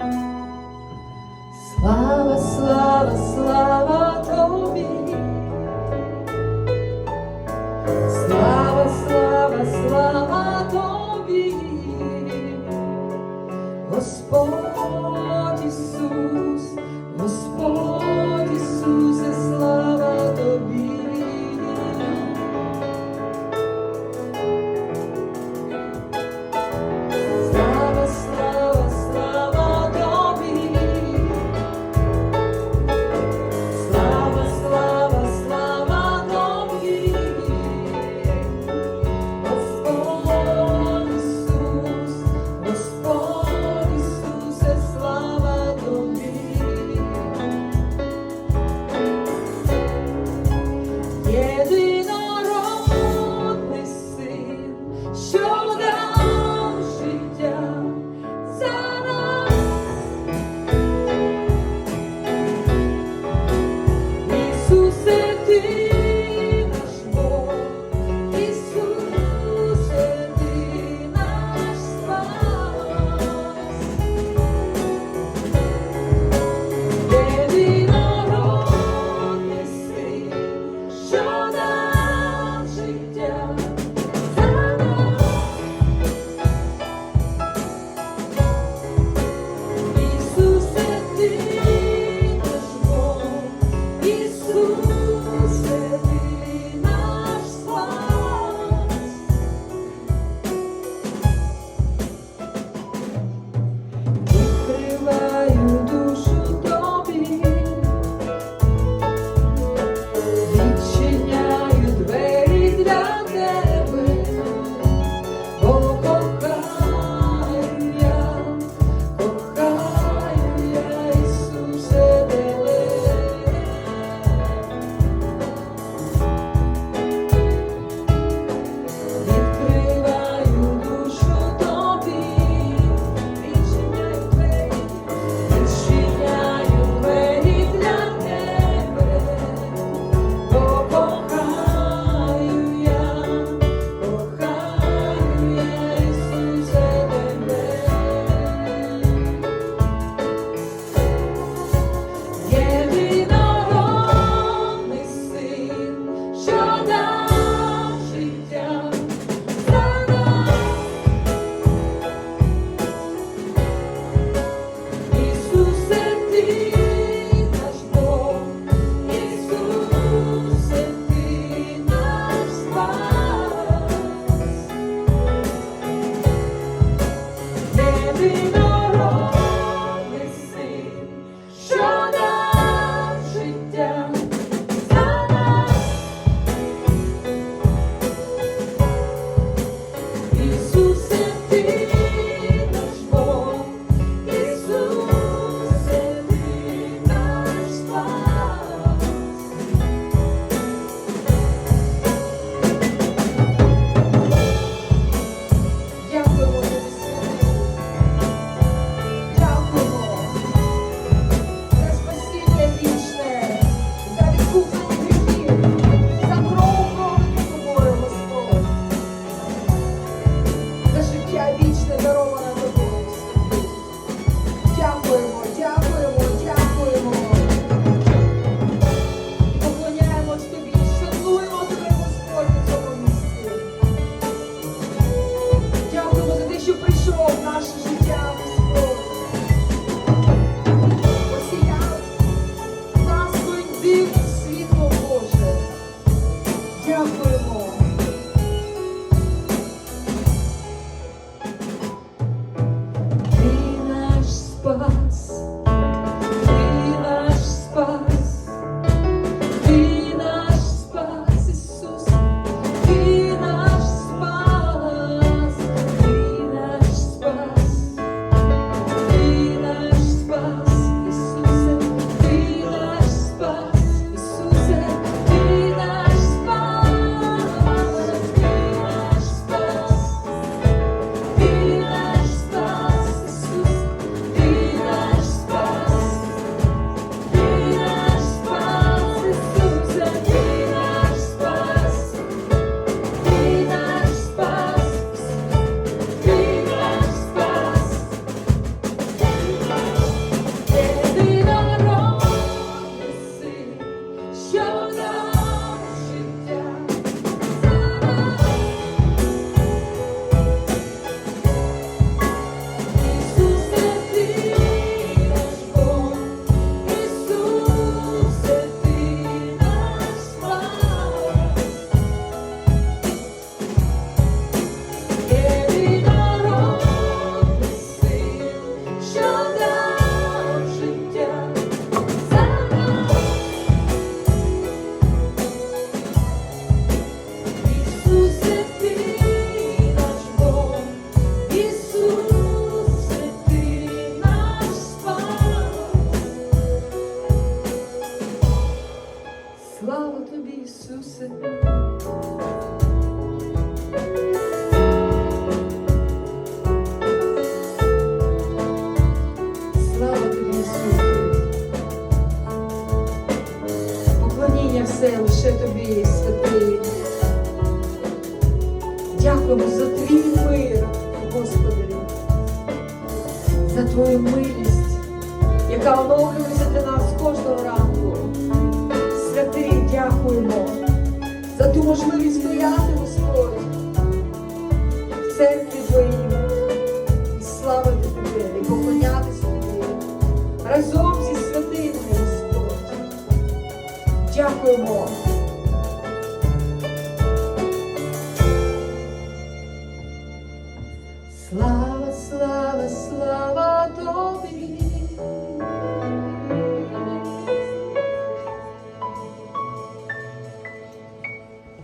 Слава, слава, слава тобі, слава, слава, слава тобі, Господь Ісус, Господь слава. Ісусе. Слава тобі, Ісусе. Поклоніння все лише тобі, святий. Дякуємо за твій мир, Господи, за твою милість, яка оновлюється для нас кожного ранку. Святий, дякуємо ту можливість стояти, Господь, в церкві Твоїм і славити Тебе, і поклонятися Тобі разом зі святими, Господь. Дякуємо. Слава